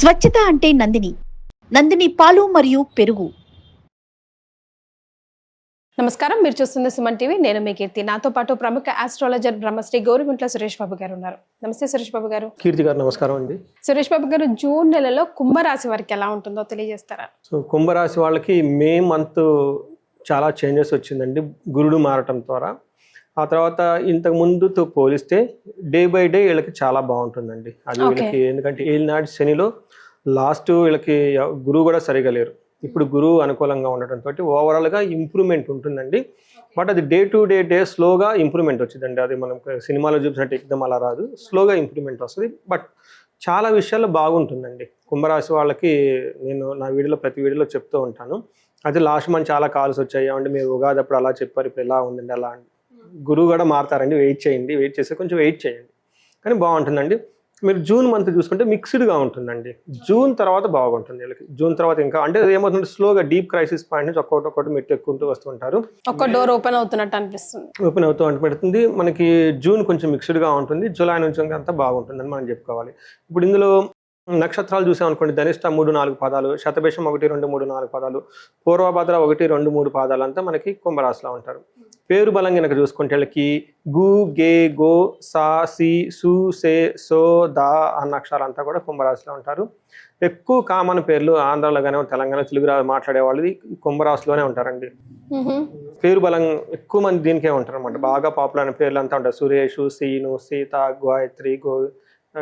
స్వచ్ఛత అంటే నందిని. నందిని పాలు మరియు పెరుగు. నమస్కారం. మీరు చూస్తుంది సుమన్ టీవీ. నేను మీ కీర్తి. నాతో పాటు ప్రముఖ ఆస్ట్రాలజర్ బ్రహ్మశ్రీ గౌరిగుంట్ల సురేష్ బాబు గారు ఉన్నారు. నమస్తే సురేష్ బాబు గారు. కీర్తి గారు నమస్కారం అండి. సురేష్ బాబు గారు జూన్ నెలలో కుంభరాశి వారికి ఎలా ఉంటుందో తెలియజేస్తారా? సో కుంభరాశి వాళ్ళకి మే మంత్ చాలా చేంజెస్ వచ్చిందండి గురుడు మారటం ద్వారా. ఆ తర్వాత ఇంతకు ముందుతో పోలిస్తే డే బై డే వీళ్ళకి చాలా బాగుంటుందండి. అది. వీళ్ళకి ఎందుకంటే ఏలినాటి శనిలో లాస్ట్ వీళ్ళకి గురువు కూడా సరిగా లేరు. ఇప్పుడు గురువు అనుకూలంగా ఉండటంతో ఓవరాల్గా ఇంప్రూవ్మెంట్ ఉంటుందండి. బట్ అది డే టు డే డే స్లోగా ఇంప్రూవ్మెంట్ వచ్చిందండి. అది మనం సినిమాలో చూసినట్టు ఎక్దం అలా రాదు. స్లోగా ఇంప్రూవ్మెంట్ వస్తుంది. బట్ చాలా విషయాల్లో బాగుంటుందండి. కుంభరాశి వాళ్ళకి నేను నా వీడియోలో ప్రతి వీడియోలో చెప్తూ ఉంటాను. అయితే లాస్ట్ మంత్ చాలా కాల్స్ వచ్చాయి. అంటే మీరు ఉగాది అప్పుడు అలా చెప్పారు. ఇప్పుడు ఎలా ఉందండి? అలా గురువు కూడా మారుతారండి వెయిట్ చేయండి వెయిట్ చేస్తే కొంచెం వెయిట్ చేయండి. కానీ బాగుంటుందండి. మీరు జూన్ మంత్ చూసుకుంటే మిక్స్డ్గా ఉంటుందండి. జూన్ తర్వాత బాగుంటుంది వీళ్ళకి. జూన్ తర్వాత ఇంకా అంటే ఏమవుతుంది స్లోగా డీప్ క్రైసిస్ పాయింట్ నుంచి ఒక్కొక్కటి ఒక్కటి మెట్టు ఎక్కుంటూ వస్తుంటారు ఒక డోర్ ఓపెన్ అవుతున్నట్టు అనిపిస్తుంది. ఓపెన్ అవుతూ పెడుతుంది మనకి జూన్ కొంచెం మిక్స్డ్గా ఉంటుంది. జూలై నుంచి ఇంకా అంతా బాగుంటుందని మనం చెప్పుకోవాలి. ఇప్పుడు ఇందులో నక్షత్రాలు చూసామనుకోండి ధనిష్ట మూడు నాలుగు పాదాలు శతభిషం ఒకటి రెండు మూడు నాలుగు పాదాలు పూర్వభద్ర ఒకటి రెండు మూడు పాదాలు అంతా మనకి కుంభరాశిలో ఉంటారు. పేరు బలం కనుక చూసుకుంటే వీళ్ళకి గు గే గో సా సి సు సే సో దా అన్న అక్షరాలంతా కూడా కుంభరాశిలో ఉంటారు. ఎక్కువ కామన్ పేర్లు ఆంధ్రాలో కానీ తెలంగాణ తెలుగు రా- మాట్లాడే వాళ్ళు కుంభరాశిలోనే ఉంటారండి. పేరు బలం ఎక్కువ మంది దీనికే ఉంటారు అనమాట బాగా పాపులర్ అయిన పేర్లు అంతా ఉంటాయి. సురేష్ సీను సీత గాయత్రి గో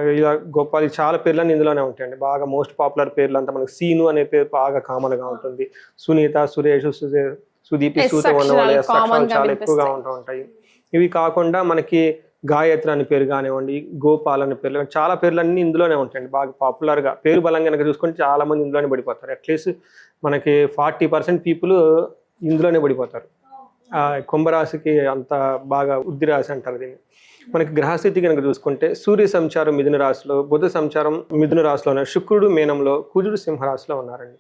ఇలా గోపాల్ చాలా పేర్లన్నీ ఇందులోనే ఉంటాయండి. బాగా మోస్ట్ పాపులర్ పేర్లు అంతా మనకి సీను అనే పేరు బాగా కామన్గా ఉంటుంది. సునీత సురేష్ సుదే సుదీప్ సూత వాళ్ళు చాలా ఎక్కువగా. ఉంటూ ఉంటాయి. ఇవి కాకుండా మనకి గాయత్రి అనే పేరు కానివ్వండి గోపాల్ అనే పేర్లు చాలా పేర్లు అన్ని ఇందులోనే ఉంటాయండి. బాగా popular గా పేరు బలం కనుక చూసుకుంటే చాలా మంది ఇందులోనే పడిపోతారు. అట్లీస్ట్ మనకి ఫార్టీ పర్సెంట్ పీపుల్ ఇందులోనే పడిపోతారు. కుంభరాశికి అంత బాగా ఉద్దిరాశి అంటారు దీన్ని. మనకి గ్రహస్థితి కనుక చూసుకుంటే సూర్య సంచారం మిథున రాశిలో బుధ సంచారం మిథున రాశిలో ఉన్నారు శుక్రుడు మేనంలో కుజుడు సింహరాశిలో ఉన్నారండి.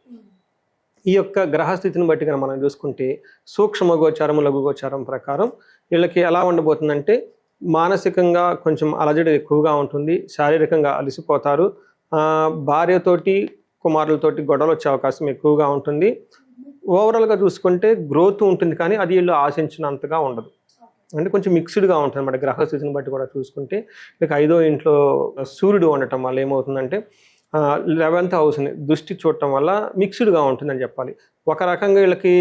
ఈ యొక్క గ్రహస్థితిని బట్టి కనుక మనం చూసుకుంటే సూక్ష్మ గోచారం లఘు గోచారం ప్రకారం వీళ్ళకి ఎలా ఉండబోతుందంటే మానసికంగా కొంచెం అలజడి ఎక్కువగా ఉంటుంది శారీరకంగా అలసిపోతారు. భార్యతోటి కుమారులతోటి గొడవలు వచ్చే అవకాశం ఎక్కువగా ఉంటుంది. ఓవరాల్గా చూసుకుంటే గ్రోత్ ఉంటుంది కానీ అది వీళ్ళు ఆశించినంతగా ఉండదు. అంటే కొంచెం మిక్స్డ్గా ఉంటుంది అన్నమాట గ్రహస్థితిని బట్టి కూడా చూసుకుంటే. ఇక ఐదో ఇంట్లో సూర్యుడు ఉండటం వల్ల ఏమవుతుందంటే లెవెన్త్ హౌస్ని దృష్టి చూడటం వల్ల మిక్స్డ్గా ఉంటుందని చెప్పాలి. ఒక రకంగా వీళ్ళకి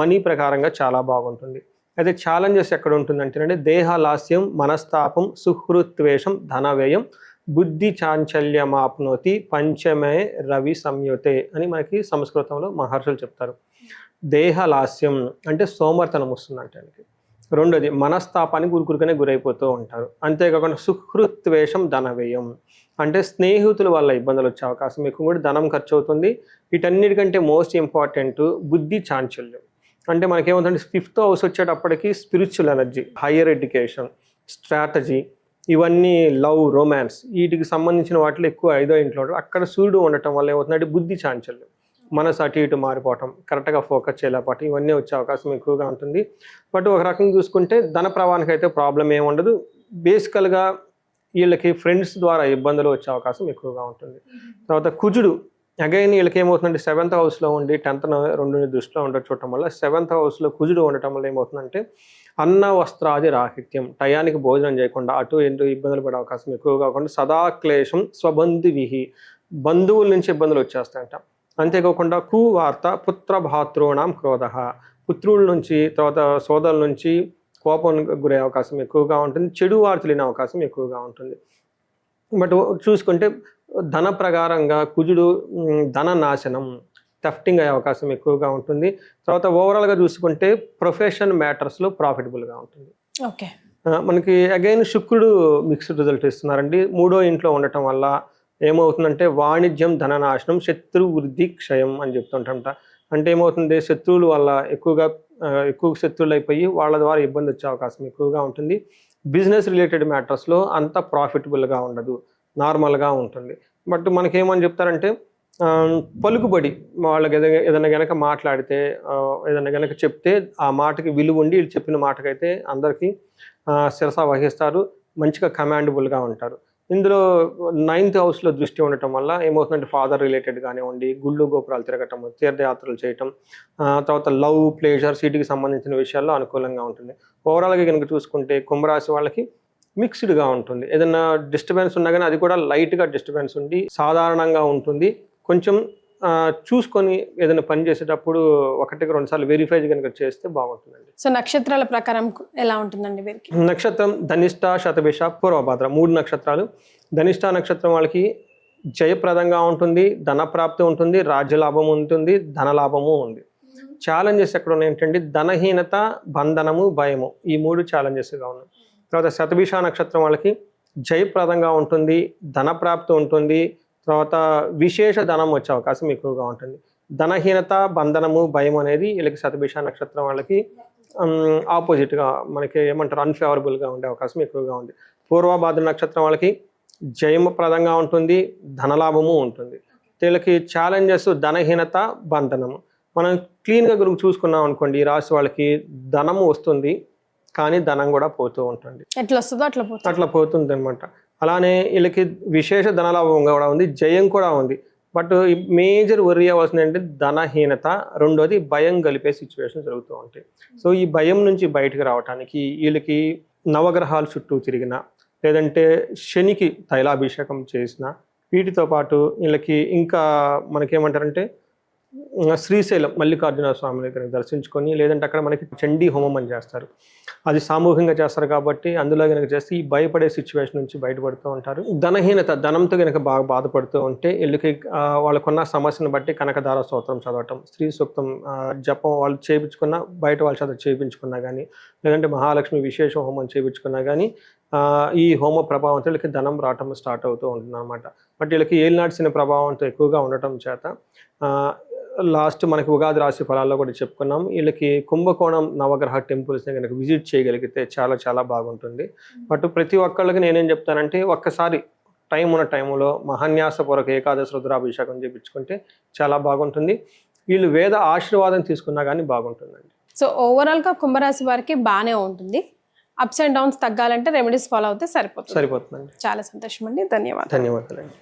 మనీ ప్రకారంగా చాలా బాగుంటుంది. అయితే ఛాలెంజెస్ ఎక్కడ ఉంటుందంటేనంటే దేహలాస్యం మనస్తాపం సుహృత్వేషం ధన వ్యయం బుద్ధి చాంచల్యమాప్నోతి పంచమే రవి సంయుతే అని మనకి సంస్కృతంలో మహర్షులు చెప్తారు. దేహలాస్యం అంటే సోమర్తనం వస్తుందంటే అంటానికి రెండోది మనస్తాపానికి గురుకురుకనే గురైపోతూ ఉంటారు. అంతేకాకుండా సుహృత్వేషం ధన వ్యయం అంటే స్నేహితుల వల్ల ఇబ్బందులు వచ్చే అవకాశం ఎక్కువ కూడా ధనం ఖర్చు అవుతుంది వీటన్నిటికంటే మోస్ట్ ఇంపార్టెంట్ బుద్ధి చాంచల్యం. అంటే మనకేమవుతుందంటే ఫిఫ్త్ హౌస్ వచ్చేటప్పటికి spiritual energy higher education strategy ఇవన్నీ లవ్ రొమాన్స్ వీటికి సంబంధించిన వాటిలో ఎక్కువ ఐదో ఇంట్లో ఉంటారు. అక్కడ సూర్యుడు ఉండటం వల్ల ఏమవుతుందంటే బుద్ధి చాంచల్యం. మనసు అటు ఇటు మారిపోవటం కరెక్ట్గా ఫోకస్ చేయలేకపోవటం ఇవన్నీ వచ్చే అవకాశం ఎక్కువగా ఉంటుంది. బట్ ఒక రకంగా చూసుకుంటే ధన ప్రవాహానికి అయితే ప్రాబ్లం ఏమి ఉండదు. బేసికల్గా వీళ్ళకి ఫ్రెండ్స్ ద్వారా ఇబ్బందులు వచ్చే అవకాశం ఎక్కువగా ఉంటుంది. తర్వాత కుజుడు అగైన్ వీళ్ళకి ఏమవుతుందంటే సెవెంత్ హౌస్లో ఉండి టెన్త్ రెండు దృష్టిలో ఉండ చూడటం వల్ల సెవెంత్ హౌస్లో కుజుడు ఉండటం వల్ల ఏమవుతుందంటే అన్న వస్త్రాది రాహిత్యం టయానికి భోజనం చేయకుండా అటు ఇటు ఇబ్బందులు పడే అవకాశం ఎక్కువగా కాకుండా సదా క్లేశం స్వబంధువిహి బంధువుల నుంచి ఇబ్బందులు వచ్చేస్తాయంట. అంతేకాకుండా కువార్త పుత్ర భాతృణాం క్రోధ. పుత్రుల నుంచి తర్వాత సోదరుల నుంచి కోపం గురే అవకాశం ఎక్కువగా ఉంటుంది. చెడు వార్తలు వినే అవకాశం ఎక్కువగా ఉంటుంది. బట్ చూసుకుంటే ధన ప్రకారంగా కుజుడు ధన నాశనం థెఫ్టింగ్ అయ్యే అవకాశం ఎక్కువగా ఉంటుంది. తర్వాత ఓవరాల్గా చూసుకుంటే ప్రొఫెషన్ మ్యాటర్స్లో ప్రాఫిటబుల్గా ఉంటుంది. ఓకే. మనకి అగైన్ శుక్రుడు మిక్స్డ్ రిజల్ట్ ఇస్తున్నారండి. మూడో ఇంట్లో ఉండటం వల్ల ఏమవుతుందంటే వాణిజ్యం ధననాశనం శత్రు వృద్ధి క్షయం అని చెప్తుంటాంట అంటే ఏమవుతుంది? శత్రువుల వల్ల ఎక్కువగా ఎక్కువ శత్రువులు అయిపోయి వాళ్ళ ద్వారా ఇబ్బంది వచ్చే అవకాశం ఎక్కువగా ఉంటుంది. బిజినెస్ రిలేటెడ్ మ్యాటర్స్లో అంత ప్రాఫిటబుల్గా ఉండదు. నార్మల్గా ఉంటుంది. బట్ మనకేమని చెప్తారంటే పలుకుబడి వాళ్ళకి ఏదైనా ఏదైనా గనక మాట్లాడితే ఏదైనా గనక చెప్తే ఆ మాటకి విలువ ఉండి వీళ్ళు చెప్పిన మాటకైతే అందరికీ శిరస వహిస్తారు. మంచిగా కమాండబుల్గా ఉంటారు. ఇందులో నైన్త్ హౌస్లో దృష్టి ఉండటం వల్ల ఏమవుతుందంటే ఫాదర్ రిలేటెడ్ కానివ్వండి గుళ్ళు గోపురాలు తిరగటం తీర్థయాత్రలు చేయటం తర్వాత లవ్ ప్లేజర్ వీటికి సంబంధించిన విషయాల్లో అనుకూలంగా ఉంటుంది. ఓవరాల్గా కనుక చూసుకుంటే కుంభరాశి వాళ్ళకి మిక్స్డ్గా ఉంటుంది. ఏదైనా డిస్టర్బెన్స్ ఉన్నా కానీ అది కూడా లైట్గా డిస్టర్బెన్స్ ఉండి సాధారణంగా ఉంటుంది. కొంచెం చూసుకొని ఏదైనా పని చేసేటప్పుడు ఒకటికి రెండు సార్లు వెరిఫై కనుక చేస్తే బాగుంటుందండి. సో నక్షత్రాల ప్రకారం ఎలా ఉంటుందండి వీరికి? నక్షత్రం ధనిష్ట శతభిష పూర్వభాద్ర మూడు నక్షత్రాలు. ధనిష్ట నక్షత్రం వాళ్ళకి జయప్రదంగా ఉంటుంది ధన ప్రాప్తి ఉంటుంది రాజ్యలాభం ఉంటుంది ధనలాభము ఉంది. ఛాలెంజెస్ ఎక్కడ ఉన్నాయి ఏంటంటే ధనహీనత బంధనము భయము ఈ మూడు ఛాలెంజెస్గా ఉన్నాయి. తర్వాత శతభిష నక్షత్రం వాళ్ళకి జయప్రదంగా ఉంటుంది ధన ప్రాప్తి ఉంటుంది తర్వాత విశేష ధనం వచ్చే అవకాశం ఎక్కువగా ఉంటుంది. ధనహీనత బంధనము భయం అనేది వీళ్ళకి శతభిష నక్షత్రం వాళ్ళకి ఆపోజిట్గా మనకి ఏమంటారు అన్ఫేవరబుల్గా ఉండే అవకాశం ఎక్కువగా ఉంది. పూర్వభాద్ర నక్షత్రం వాళ్ళకి జయప్రదంగా ఉంటుంది ధనలాభము ఉంటుంది. వీళ్ళకి ఛాలెంజెస్ ధనహీనత బంధనము. మనం క్లీన్గా గురించి చూసుకున్నాం అనుకోండి ఈ రాశి వాళ్ళకి ధనము వస్తుంది కానీ ధనం కూడా పోతూ ఉంటుంది. ఎట్లా వస్తుందో అట్లా అట్లా పోతుంది అనమాట అలానే వీళ్ళకి విశేష ధనలాభం కూడా ఉంది జయం కూడా ఉంది. బట్ మేజర్ worry అవ్వాల్సింది ఏంటంటే ధనహీనత రెండోది భయం కలిపే సిచ్యువేషన్ జరుగుతూ ఉంటాయి సో ఈ భయం నుంచి బయటకు రావడానికి వీళ్ళకి నవగ్రహాలు చుట్టూ తిరిగిన లేదంటే శనికి తైలాభిషేకం చేసిన వీటితో పాటు వీళ్ళకి ఇంకా మనకేమంటారంటే శ్రీశైలం మల్లికార్జున స్వామి దగ్గరికి దర్శించుకొని లేదంటే అక్కడ మనకి చండీ హోమం అని చేస్తారు. అది సామూహికంగా చేస్తారు కాబట్టి అందులో కనుక చేస్తే ఈ భయపడే సిచ్యువేషన్ నుంచి బయటపడుతూ ఉంటారు. ధనహీనత ధనంతో కనుక బాగా బాధపడుతూ ఉంటే వీళ్ళకి వాళ్ళకున్న సమస్యను బట్టి కనకదార స్తోత్రం చదవటం స్త్రీ సూక్తం జపం వాళ్ళు చేయించుకున్న బయట వాళ్ళ చదువు చేయించుకున్నా కానీ లేదంటే మహాలక్ష్మి విశేష హోమం చేయించుకున్నా కానీ ఈ హోమ ప్రభావంతో వీళ్ళకి ధనం రావటం స్టార్ట్ అవుతూ ఉంటుంది అనమాట బట్ వీళ్ళకి ఏలినాడ్సిన ప్రభావంతో ఎక్కువగా ఉండటం చేత లాస్ట్ మనకి ఉగాది రాశి ఫలాల్లో కూడా చెప్పుకున్నాం. వీళ్ళకి కుంభకోణం నవగ్రహ టెంపుల్స్ని కనుక విజిట్ చేయగలిగితే చాలా చాలా బాగుంటుంది. బట్ ప్రతి ఒక్కళ్ళకి నేనేం చెప్తానంటే ఒక్కసారి టైం ఉన్న టైంలో మహాన్యాసపూర్వక ఏకాదశి రుద్రాభిషేకం చేయించుకుంటే చాలా బాగుంటుంది. వీళ్ళు వేద ఆశీర్వాదం తీసుకున్నా కానీ బాగుంటుందండి. సో ఓవరాల్గా కుంభరాశి వారికి బాగానే ఉంటుంది. అప్స్ అండ్ డౌన్స్ తగ్గాలంటే రెమెడీస్ ఫాలో అవుతే సరిపోతుంది. సరిపోతుందండి. చాలా సంతోషం అండి ధన్యవాదాలు. ధన్యవాదాలండి.